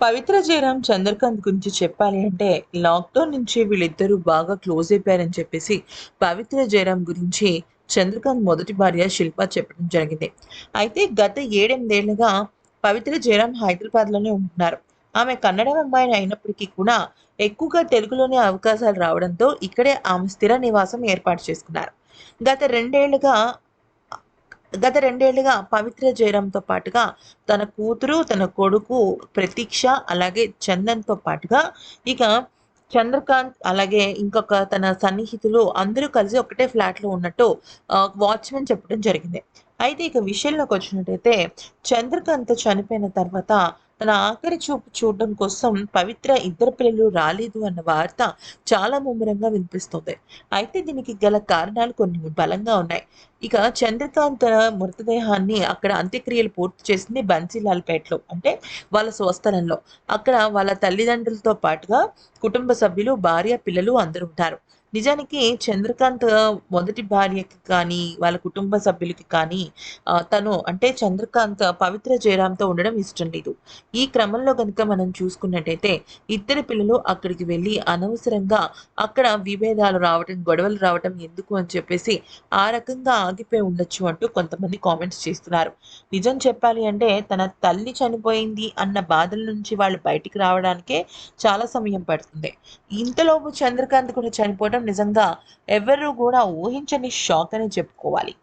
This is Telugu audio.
పవిత్ర జయరాం చంద్రకాంత్ గురించి చెప్పాలి అంటే లాక్డౌన్ నుంచి వీళ్ళిద్దరూ బాగా క్లోజ్ అయిపోయారని చెప్పేసి పవిత్ర జయరాం గురించి చంద్రకాంత్ మొదటి భార్య శిల్ప చెప్పడం జరిగింది. అయితే గత ఏడెనిమిదేళ్ళుగా పవిత్ర జయరాం హైదరాబాద్లోనే ఉంటున్నారు. ఆమె కన్నడ అమ్మాయిని అయినప్పటికీ కూడా ఎక్కువగా తెలుగులోనే అవకాశాలు రావడంతో ఇక్కడే ఆమె స్థిర నివాసం ఏర్పాటు చేసుకున్నారు. గత రెండేళ్ళుగా గత రెండేళ్ళుగా పవిత్ర జయరామ్తో పాటుగా తన కూతురు తన కొడుకు ప్రతీక్ష అలాగే చందన్తో పాటుగా ఇక చంద్రకాంత్ అలాగే ఇంకొక తన సన్నిహితులు అందరూ కలిసి ఒకటే ఫ్లాట్లో ఉన్నట్టు వాచ్మెన్ చెప్పడం జరిగింది. అయితే ఇక విషయంలోకి వచ్చినట్టయితే చంద్రకాంత్ చనిపోయిన తర్వాత తన ఆఖరి చూపు చూడడం కోసం పవిత్ర ఇద్దరు పిల్లలు రాలేదు అన్న వార్త చాలా ముమ్మరంగా వినిపిస్తుంది. అయితే దీనికి గల కారణాలు కొన్ని బలంగా ఉన్నాయి. ఇక చంద్రకాంత్ మృతదేహాన్ని అక్కడ అంత్యక్రియలు పూర్తి చేసింది బన్సీలాల్పేటలో అంటే వాళ్ళ స్వస్థలంలో. అక్కడ వాళ్ళ తల్లిదండ్రులతో పాటుగా కుటుంబ సభ్యులు భార్య పిల్లలు అందరూ ఉంటారు. నిజానికి చంద్రకాంత్ మొదటి భార్యకి కానీ వాళ్ళ కుటుంబ సభ్యులకి కానీ తను అంటే చంద్రకాంత్ పవిత్ర జయరామ్తో ఉండడం ఇష్టం లేదు. ఈ క్రమంలో కనుక మనం చూసుకున్నట్టయితే ఇద్దరు పిల్లలు అక్కడికి వెళ్ళి అనవసరంగా అక్కడ విభేదాలు రావటం గొడవలు రావటం ఎందుకు అని చెప్పేసి ఆ రకంగా ఆగిపోయి ఉండొచ్చు అంటూ కొంతమంది కామెంట్స్ చేస్తున్నారు. నిజం చెప్పాలి అంటే తన తల్లి చనిపోయింది అన్న బాధల నుంచి వాళ్ళు బయటికి రావడానికే చాలా సమయం పడుతుంది. ఇంతలోపు చంద్రకాంత్ కూడా చనిపోవడం నిజంగా ఎవరు కూడా ఊహించని షాక్ అని చెప్పుకోవాలి.